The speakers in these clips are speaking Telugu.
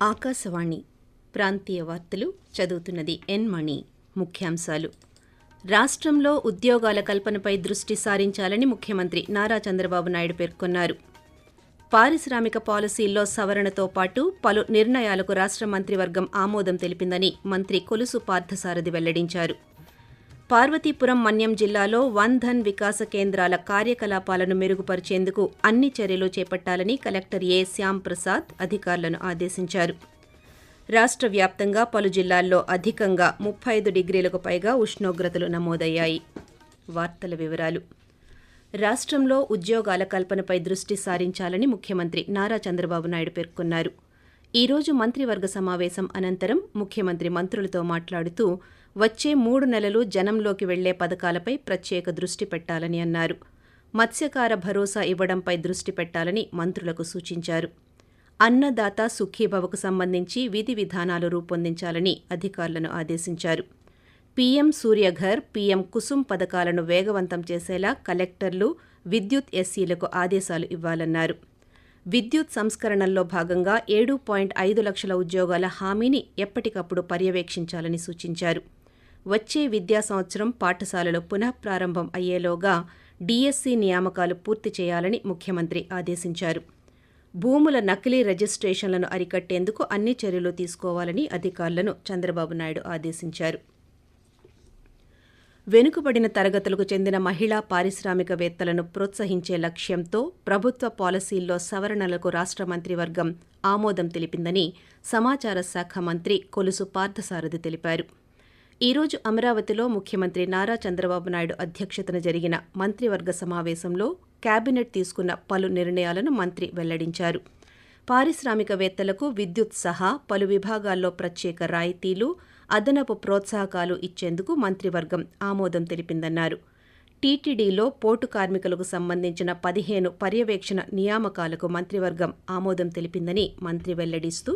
ఆకాశవాణి ప్రాంతీయ వార్తలు చదువుతున్నది ఎన్ మణి. ముఖ్యాంశాలు. రాష్ట్రంలో ఉద్యోగాల కల్పనపై దృష్టి సారించాలని ముఖ్యమంత్రి నారా చంద్రబాబు నాయుడు పేర్కొన్నారు. పారిశ్రామిక పాలసీల్లో సవరణతో పాటు పలు నిర్ణయాలకు రాష్ట్ర మంత్రివర్గం ఆమోదం తెలిపిందని మంత్రి కొలుసు పార్థసారథి వెల్లడించారు. పార్వతీపురం మన్యం జిల్లాలో వన్ ధన్ వికాస కేంద్రాల కార్యకలాపాలను మెరుగుపరిచేందుకు అన్ని చర్యలు చేపట్టాలని కలెక్టర్ ఏ శ్యామ్ ప్రసాద్ అధికారులను ఆదేశించారు. రాష్ట్ర వ్యాప్తంగా పలు జిల్లాల్లో అధికంగా ముప్పై ఐదు డిగ్రీలకు పైగా ఉష్ణోగ్రతలు నమోదయ్యాయి. వార్తల వివరాలు. రాష్ట్రంలో ఉద్యోగాల కల్పనపై దృష్టి సారించాలని ముఖ్యమంత్రి నారా చంద్రబాబు నాయుడు పేర్కొన్నారు. ఈ రోజు మంత్రివర్గ సమావేశం అనంతరం ముఖ్యమంత్రి మంత్రులతో మాట్లాడుతూ వచ్చే మూడు నెలలు జనంలోకి వెళ్ళే పథకాలపై ప్రత్యేక దృష్టి పెట్టాలని అన్నారు. మత్స్యకార భరోసా ఇవ్వడంపై దృష్టి పెట్టాలని మంత్రులకు సూచించారు. అన్నదాత సుఖీభవకు సంబంధించి విధి విధానాలు రూపొందించాలని అధికారులను ఆదేశించారు. పీఎం సూర్యఘర్ పీఎం కుసుమ్ పథకాలను వేగవంతం చేసేలా కలెక్టర్లు విద్యుత్ ఎస్సీలకు ఆదేశాలు ఇవ్వాలన్నారు. విద్యుత్ సంస్కరణల్లో భాగంగా ఏడు పాయింట్ ఐదు లక్షల ఉద్యోగాల హామీని ఎప్పటికప్పుడు పర్యవేక్షించాలని సూచించారు. వచ్చే విద్యా సంవత్సరం పాఠశాలలు పునఃప్రారంభం అయ్యేలోగా డిఎస్సి నియామకాలు పూర్తి చేయాలని ముఖ్యమంత్రి ఆదేశించారు. భూముల నకిలీ రిజిస్ట్రేషన్లను అరికట్టేందుకు అన్ని చర్యలు తీసుకోవాలని అధికారులను చంద్రబాబు నాయుడు ఆదేశించారు. వెనుకబడిన తరగతులకు చెందిన మహిళా పారిశ్రామికవేత్తలను ప్రోత్సహించే లక్ష్యంతో ప్రభుత్వ పాలసీల్లో సవరణలకు రాష్ట్ర మంత్రివర్గం ఆమోదం తెలిపిందని సమాచార శాఖ మంత్రి కొలుసు పార్థసారథి తెలిపారు. ఈ రోజు అమరావతిలో ముఖ్యమంత్రి నారా చంద్రబాబు నాయుడు అధ్యక్షతన జరిగిన మంత్రివర్గ సమావేశంలో కేబినెట్ తీసుకున్న పలు నిర్ణయాలను మంత్రి వెల్లడించారు. పారిశ్రామికవేత్తలకు విద్యుత్ సహా పలు విభాగాల్లో ప్రత్యేక రాయితీలు అదనపు ప్రోత్సాహకాలు ఇచ్చేందుకు మంత్రివర్గం ఆమోదం తెలిపిందన్నారు. టీటీడీలో పోటు కార్మికులకు సంబంధించిన పదిహేను పర్యవేక్షణ నియామకాలకు మంత్రివర్గం ఆమోదం తెలిపిందని మంత్రి వెల్లడిస్తూ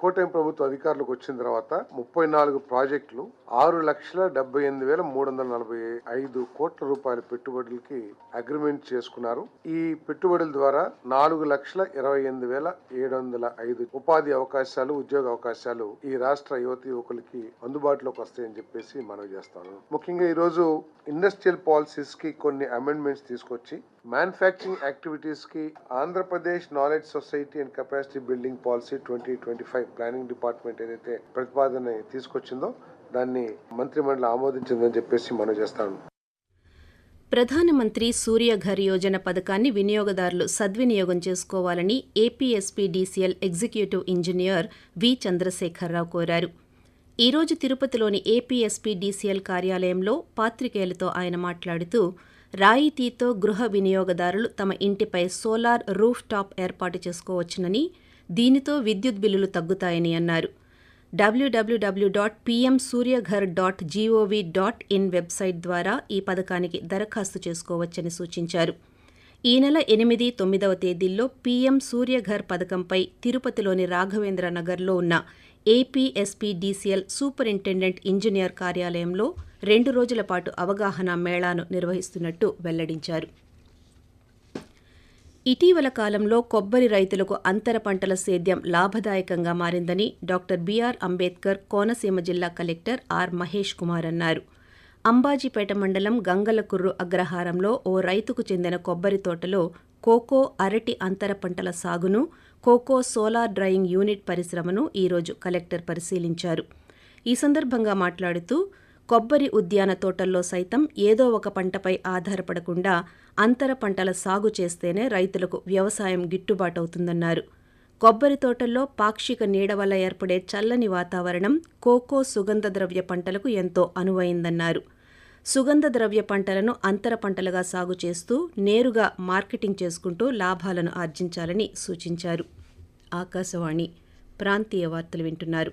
కూటమి ప్రభుత్వ అధికారులకు వచ్చిన తర్వాత ముప్పై నాలుగు ప్రాజెక్టులు ఆరు లక్షల డెబ్బై ఎనిమిది వేల మూడు వందల నలభై ఐదు కోట్ల రూపాయల పెట్టుబడులకి అగ్రిమెంట్ చేసుకున్నారు. ఈ పెట్టుబడుల ద్వారా నాలుగు లక్షల ఇరవై ఎనిమిది వేల ఏడు వందల ఐదు ఉపాధి అవకాశాలు ఉద్యోగ అవకాశాలు ఈ రాష్ట్ర యువతి యువకులకి అందుబాటులోకి వస్తాయని చెప్పేసి మనవి చేస్తాను. ముఖ్యంగా ఈ రోజు ఇండస్ట్రియల్ పాలసీస్కి కొన్ని అమెండ్మెంట్స్ తీసుకొచ్చి manufacturing యాక్టివిటీస్కి Andhra Pradesh knowledge society and capacity building policy twenty twenty five planning department ఏదైతే ప్రతిపాదన తీసుకొచ్చిందో దాన్ని మంత్రిమండలి ఆమోదించిందని చెప్పేసి మనం చేస్తాను ప్రధానమంత్రి సూర్యఘర్ యోజన పథకాన్ని వినియోగదారులు సద్వినియోగం చేసుకోవాలని APSPDCL executive engineer V Chandrasekhararao కోరారు. ఈరోజు తిరుపతిలోని ఏపీఎస్పీడీసీఎల్ కార్యాలయంలో పాత్రికేయులతో ఆయన మాట్లాడుతూ రాయితీతో గృహ వినియోగదారులు తమ ఇంటిపై సోలార్ రూఫ్ టాప్ ఏర్పాటు చేసుకోవచ్చునని దీనితో విద్యుత్ బిల్లులు తగ్గుతాయని అన్నారు. డబ్ల్యూడబ్ల్యూడబ్ల్యూ dot PM Suryaghar dot gov dot in website ద్వారా ఈ పథకానికి దరఖాస్తు చేసుకోవచ్చని సూచించారు. ఈ నెల ఎనిమిది తొమ్మిదవ తేదీల్లో పీఎం సూర్యఘర్ పథకంపై తిరుపతిలోని రాఘవేంద్ర నగర్లో ఉన్న ఏపీఎస్పీడీసీఎల్ సూపరింటెండెంట్ ఇంజనీర్ కార్యాలయంలో రెండు రోజుల పాటు అవగాహన మేళాను నిర్వహిస్తున్నట్టు వెల్లడించారు. ఇటీవల కాలంలో కొబ్బరి రైతులకు అంతర పంటల సేద్యం లాభదాయకంగా మారిందని డాక్టర్ బీఆర్ అంబేద్కర్ కోనసీమ జిల్లా కలెక్టర్ ఆర్. మహేష్ కుమార్ అన్నారు. అంబాజీపేట మండలం గంగలకుర్రు అగ్రహారంలో ఓ రైతుకు చెందిన కొబ్బరి తోటలో కోకో అరటి అంతర పంటల సాగును కోకో సోలార్ డ్రైయింగ్ యూనిట్ పరిశ్రమను ఈరోజు కలెక్టర్ పరిశీలించారు. ఈ సందర్భంగా మాట్లాడుతూ కొబ్బరి ఉద్యాన తోటల్లో సైతం ఏదో ఒక పంటపై ఆధారపడకుండా అంతర పంటల సాగు చేస్తేనే రైతులకు వ్యవసాయం గిట్టుబాటవుతుందన్నారు. కొబ్బరి తోటల్లో పాక్షిక నీడ వల్ల ఏర్పడే చల్లని వాతావరణం కోకో సుగంధ ద్రవ్య పంటలకు ఎంతో అనువైందన్నారు. సుగంధ ద్రవ్య పంటలను అంతర పంటలుగా సాగు చేస్తూ నేరుగా మార్కెటింగ్ చేసుకుంటూ లాభాలను ఆర్జించాలని సూచించారు. ఆకాశవాణి ప్రాంతీయ వార్తలు వింటున్నారు.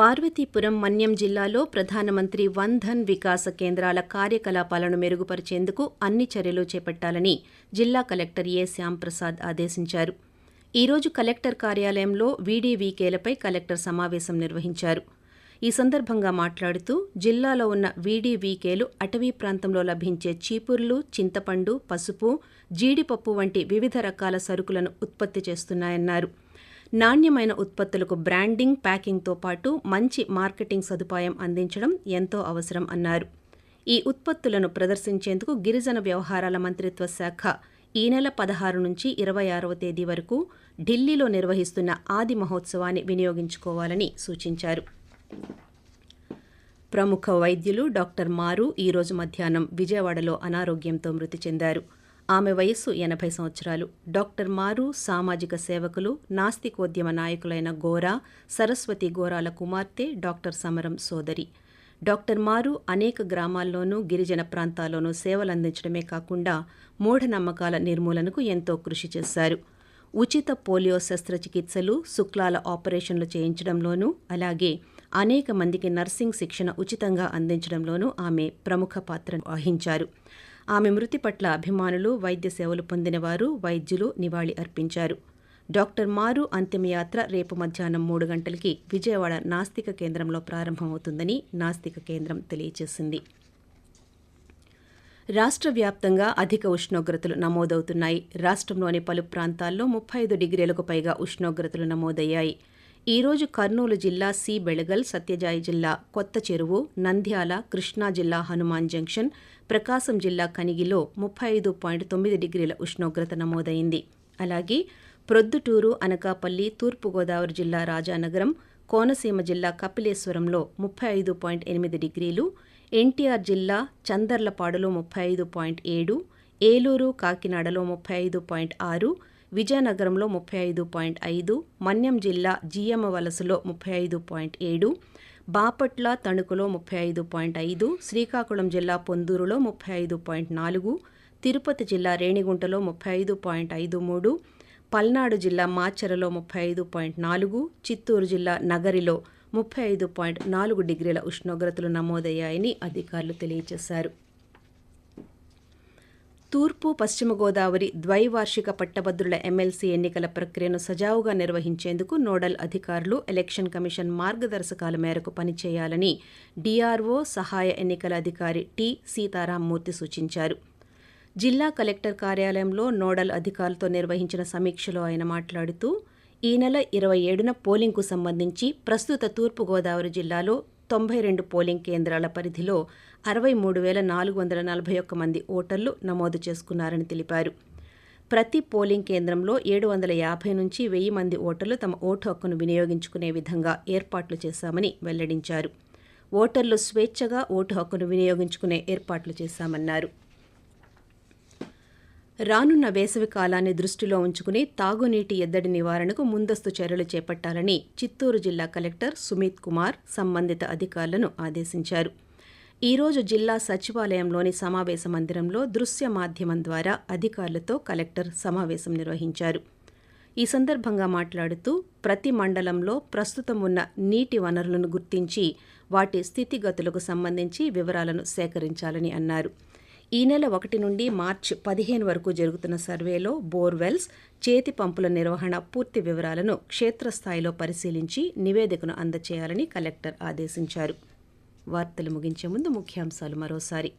పార్వతీపురం మన్యం జిల్లాలో ప్రధానమంత్రి వన్ ధన్ వికాస కేంద్రాల కార్యకలాపాలను మెరుగుపరిచేందుకు అన్ని చర్యలు చేపట్టాలని జిల్లా కలెక్టర్ ఏ శ్యాంప్రసాద్ ఆదేశించారు. ఈ రోజు కలెక్టర్ కార్యాలయంలో వీడీవీకేలపై కలెక్టర్ సమావేశం నిర్వహించారు. ఈ సందర్భంగా మాట్లాడుతూ జిల్లాలో ఉన్న వీడీవీకేలు అటవీ ప్రాంతంలో లభించే చీపుర్లు చింతపండు పసుపు జీడిపప్పు వంటి వివిధ రకాల సరుకులను ఉత్పత్తి చేస్తున్నాయన్నారు. నాణ్యమైన ఉత్పత్తులకు బ్రాండింగ్ ప్యాకింగ్తో పాటు మంచి మార్కెటింగ్ సదుపాయం అందించడం ఎంతో అవసరం అన్నారు. ఈ ఉత్పత్తులను ప్రదర్శించేందుకు గిరిజన వ్యవహారాల మంత్రిత్వ శాఖ ఈ నెల పదహారు నుంచి ఇరవై ఆరవ తేదీ వరకు ఢిల్లీలో నిర్వహిస్తున్న ఆది మహోత్సవాన్ని వినియోగించుకోవాలని సూచించారు. ప్రముఖ వైద్యులు డాక్టర్ మారు ఈరోజు మధ్యాహ్నం విజయవాడలో అనారోగ్యంతో మృతి చెందారు. ఆమె వయస్సు ఎనభై సంవత్సరాలు. డాక్టర్ మారు సామాజిక సేవకులు నాస్తికోద్యమ నాయకులైన గోరా సరస్వతి గోరాల కుమార్తె డాక్టర్ సమరం సోదరి. డాక్టర్ మారు అనేక గ్రామాల్లోనూ గిరిజన ప్రాంతాల్లోనూ సేవలందించడమే కాకుండా మూఢనమ్మకాల నిర్మూలనకు ఎంతో కృషి చేశారు. ఉచిత పోలియో శస్త్రచికిత్సలు శుక్లాల ఆపరేషన్లు చేయించడంలోనూ అలాగే అనేక మందికి నర్సింగ్ శిక్షణ ఉచితంగా అందించడంలోనూ ఆమె ప్రముఖ పాత్ర వహించారు. ఆమె మృతి పట్ల అభిమానులు వైద్య సేవలు పొందినవారు వైద్యులు నివాళి అర్పించారు. డాక్టర్ మారు అంతిమయాత్ర రేపు మధ్యాహ్నం మూడు గంటలకి విజయవాడ నాస్తిక కేంద్రంలో ప్రారంభమవుతుందని నాస్తిక కేంద్రం తెలియజేసింది. రాష్ట్ర వ్యాప్తంగా అధిక ఉష్ణోగ్రతలు నమోదవుతున్నాయి. రాష్ట్రంలోని పలు ప్రాంతాల్లో ముప్పై ఐదు డిగ్రీలకు పైగా ఉష్ణోగ్రతలు నమోదయ్యాయి. ఈ రోజు కర్నూలు జిల్లా సి బెళగల్ సత్యజాయి జిల్లా కొత్త చెరువు నంద్యాల కృష్ణా జిల్లా హనుమాన్ జంక్షన్ ప్రకాశం జిల్లా కనిగిలో ముప్పై ఐదు పాయింట్ తొమ్మిది డిగ్రీల ఉష్ణోగ్రత నమోదైంది. అలాగే ప్రొద్దుటూరు అనకాపల్లి తూర్పుగోదావరి జిల్లా రాజానగరం కోనసీమ జిల్లా కపిలేశ్వరంలో ముప్పై ఐదు పాయింట్ ఎనిమిది డిగ్రీలు ఎన్టీఆర్ జిల్లా చందర్లపాడులో ముప్పై ఐదు పాయింట్ ఏడు ఏలూరు కాకినాడలో ముప్పై ఐదు పాయింట్ ఆరు విజయనగరంలో ముప్పై ఐదు పాయింట్ ఐదు మన్యం జిల్లా జియమ్మ వలసలో ముప్పై ఐదు పాయింట్ ఏడు బాపట్ల తణుకులో ముప్పై ఐదు పాయింట్ ఐదు శ్రీకాకుళం జిల్లా పొందూరులో ముప్పై ఐదు పాయింట్ నాలుగు తిరుపతి జిల్లా రేణిగుంటలో ముప్పై ఐదు పాయింట్ ఐదు మూడు పల్నాడు జిల్లా మాచరలో ముప్పై ఐదు పాయింట్ నాలుగు చిత్తూరు జిల్లా నగరిలో ముప్పై ఐదు పాయింట్ నాలుగు డిగ్రీల ఉష్ణోగ్రతలు నమోదయ్యాయని అధికారులు తెలియజేశారు. తూర్పు పశ్చిమ గోదావరి ద్వైవార్షిక పట్టభద్రుల ఎమ్మెల్సీ ఎన్నికల ప్రక్రియను సజావుగా నిర్వహించేందుకు నోడల్ అధికారులు ఎలక్షన్ కమిషన్ మార్గదర్శకాల మేరకు పనిచేయాలని డిఆర్ఓ సహాయ ఎన్నికల అధికారి టి సీతారామమూర్తి సూచించారు. జిల్లా కలెక్టర్ కార్యాలయంలో నోడల్ అధికారులతో నిర్వహించిన సమీక్షలో ఆయన మాట్లాడుతూ ఈ నెల ఇరవై ఏడున పోలింగ్కు సంబంధించి ప్రస్తుత తూర్పుగోదావరి జిల్లాలో తొంభై రెండు పోలింగ్ కేంద్రాల పరిధిలో అరవై మూడు వేల నాలుగు వందల నలభై ఒక్క మంది ఓటర్లు నమోదు చేసుకున్నారని తెలిపారు. ప్రతి పోలింగ్ కేంద్రంలో ఏడు వందల యాభై నుంచి వెయ్యి మంది ఓటర్లు తమ ఓటు హక్కును వినియోగించుకునే విధంగా ఏర్పాట్లు చేశామని వెల్లడించారు. ఓటర్లు స్వేచ్ఛగా ఓటు హక్కును వినియోగించుకునే ఏర్పాట్లు చేశామన్నారు. రానున్న వేసవి కాలాన్ని దృష్టిలో ఉంచుకుని తాగునీటి ఎద్దడి నివారణకు ముందస్తు చర్యలు చేపట్టాలని చిత్తూరు జిల్లా కలెక్టర్ సుమిత్ కుమార్ సంబంధిత అధికారులను ఆదేశించారు. ఈ రోజు జిల్లా సచివాలయంలోని సమావేశ మందిరంలో దృశ్య మాధ్యమం ద్వారా అధికారులతో కలెక్టర్ సమావేశం నిర్వహించారు. ఈ సందర్భంగా మాట్లాడుతూ ప్రతి మండలంలో ప్రస్తుతం ఉన్న నీటి వనరులను గుర్తించి వాటి స్థితిగతులకు సంబంధించి వివరాలను సేకరించాలని అన్నారు. ఈ నెల ఒకటి నుండి మార్చి పదిహేను వరకు జరుగుతున్న సర్వేలో బోర్వెల్స్ చేతి పంపుల నిర్వహణ పూర్తి వివరాలను క్షేత్రస్థాయిలో పరిశీలించి నివేదికను అందచేయాలని కలెక్టర్ ఆదేశించారు. వార్తలు ముగించే ముందు ముఖ్యాంశాలు మరోసారి.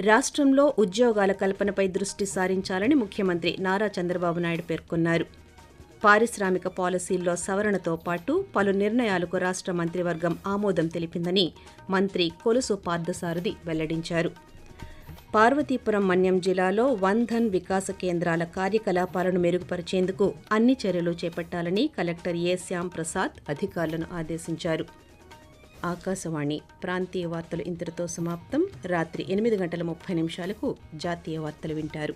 రాష్ట్రంలో ఉద్యోగాల కల్పనపై దృష్టి సారించాలని ముఖ్యమంత్రి నారా చంద్రబాబు నాయుడు పేర్కొన్నారు. పారిశ్రామిక పాలసీల్లో సవరణతో పాటు పలు నిర్ణయాలకు రాష్ట్ర మంత్రివర్గం ఆమోదం తెలిపిందని మంత్రి కొలుసు పార్థసారథి వెల్లడించారు. పార్వతీపురం మన్యం జిల్లాలో వన్ ధన్ వికాస కేంద్రాల కార్యకలాపాలను మెరుగుపరిచేందుకు అన్ని చర్యలు చేపట్టాలని కలెక్టర్ ఏ శ్యామ్ ప్రసాద్ అధికారులను ఆదేశించారు. ఆకాశవాణి ప్రాంతీయ వార్తలు ఇంతటితో సమాప్తం. రాత్రి ఎనిమిది గంటల ముప్పై నిమిషాలకు జాతీయ వార్తలు వింటారు.